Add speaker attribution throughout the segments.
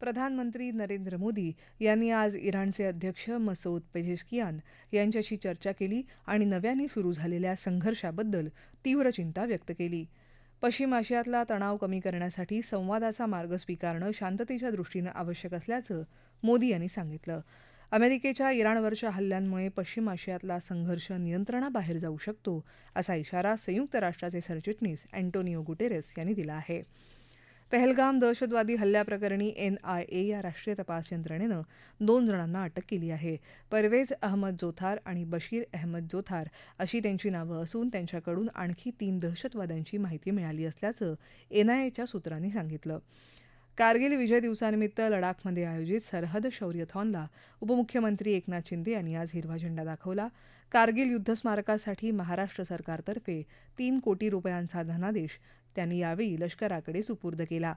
Speaker 1: प्रधानमंत्री नरेंद्र मोदी यांनी आज इराणचे अध्यक्ष मसौद पेझेस्कियान यांच्याशी चर्चा केली आणि नव्याने सुरू झालेल्या संघर्षाबद्दल तीव्र चिंता व्यक्त केली. पश्चिम आशियातला तणाव कमी करण्यासाठी संवादाचा मार्ग स्वीकारणं शांततेच्या दृष्टीनं आवश्यक असल्याचं मोदी यांनी सांगितलं. अमेरिकेच्या इराणवरच्या हल्ल्यांमुळे पश्चिम आशियातला संघर्ष नियंत्रणाबाहेर जाऊ शकतो असा इशारा संयुक्त राष्ट्राचे सरचिटणीस अँटोनिओ गुटेरेस यांनी दिला आहे. पहलगाम दहशतवादी हल्ल्याप्रकरणी एन आय ए या राष्ट्रीय तपास यंत्रणेनं दोन जणांना अटक केली आहे. परवेज अहमद जोथार आणि बशीर अहमद जोथार अशी त्यांची नावं असून त्यांच्याकडून आणखी तीन दहशतवाद्यांची माहिती मिळाली असल्याचं एनआयएच्या सूत्रांनी सांगितलं. कारगिल विजय दिवसानिमित्त लडाखमध्ये आयोजित सरहद शौर्यथॉनला उपमुख्यमंत्री एकनाथ शिंदे यांनी आज हिरवा झेंडा दाखवला. कारगिल युद्ध स्मारकासाठी महाराष्ट्र सरकारतर्फे तीन कोटी रुपयांचा धनादेश त्यांनी यावेळी लष्कराकडे सुपूर्द केला.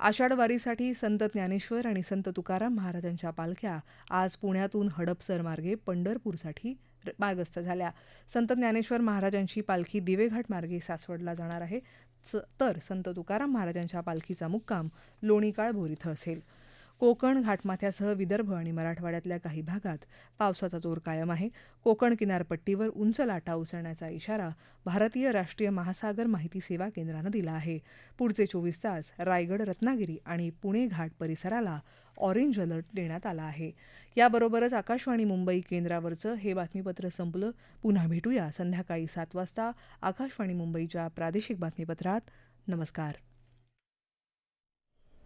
Speaker 1: आषाढवारीसाठी संत ज्ञानेश्वर आणि संत तुकाराम महाराजांच्या पालख्या आज पुण्यातून हडपसर मार्गे पंढरपूरसाठी मार्गस्थ झाल्या. संत ज्ञानेश्वर महाराजांची पालखी दिवेघाट मार्गे सासवडला जाणार आहे. तर संत तुकाराम महाराजांच्या पालखीचा मुक्काम लोणीकाळभोर इथं असेल. कोकण घाटमाथ्यासह विदर्भ आणि मराठवाड्यातल्या काही भागात पावसाचा जोर कायम आहे. कोकण किनारपट्टीवर उंच लाटा उसळण्याचा इशारा भारतीय राष्ट्रीय महासागर माहिती सेवा केंद्रानं दिला आहे. पुढचे चोवीस तास रायगड रत्नागिरी आणि पुणे घाट परिसराला ऑरेंज अलर्ट देण्यात आला आहे. याबरोबरच आकाशवाणी मुंबई केंद्रावरचं हे बातमीपत्र संपलं. पुन्हा भेटूया संध्याकाळी सात वाजता आकाशवाणी मुंबईच्या प्रादेशिक बातमीपत्रात. नमस्कार.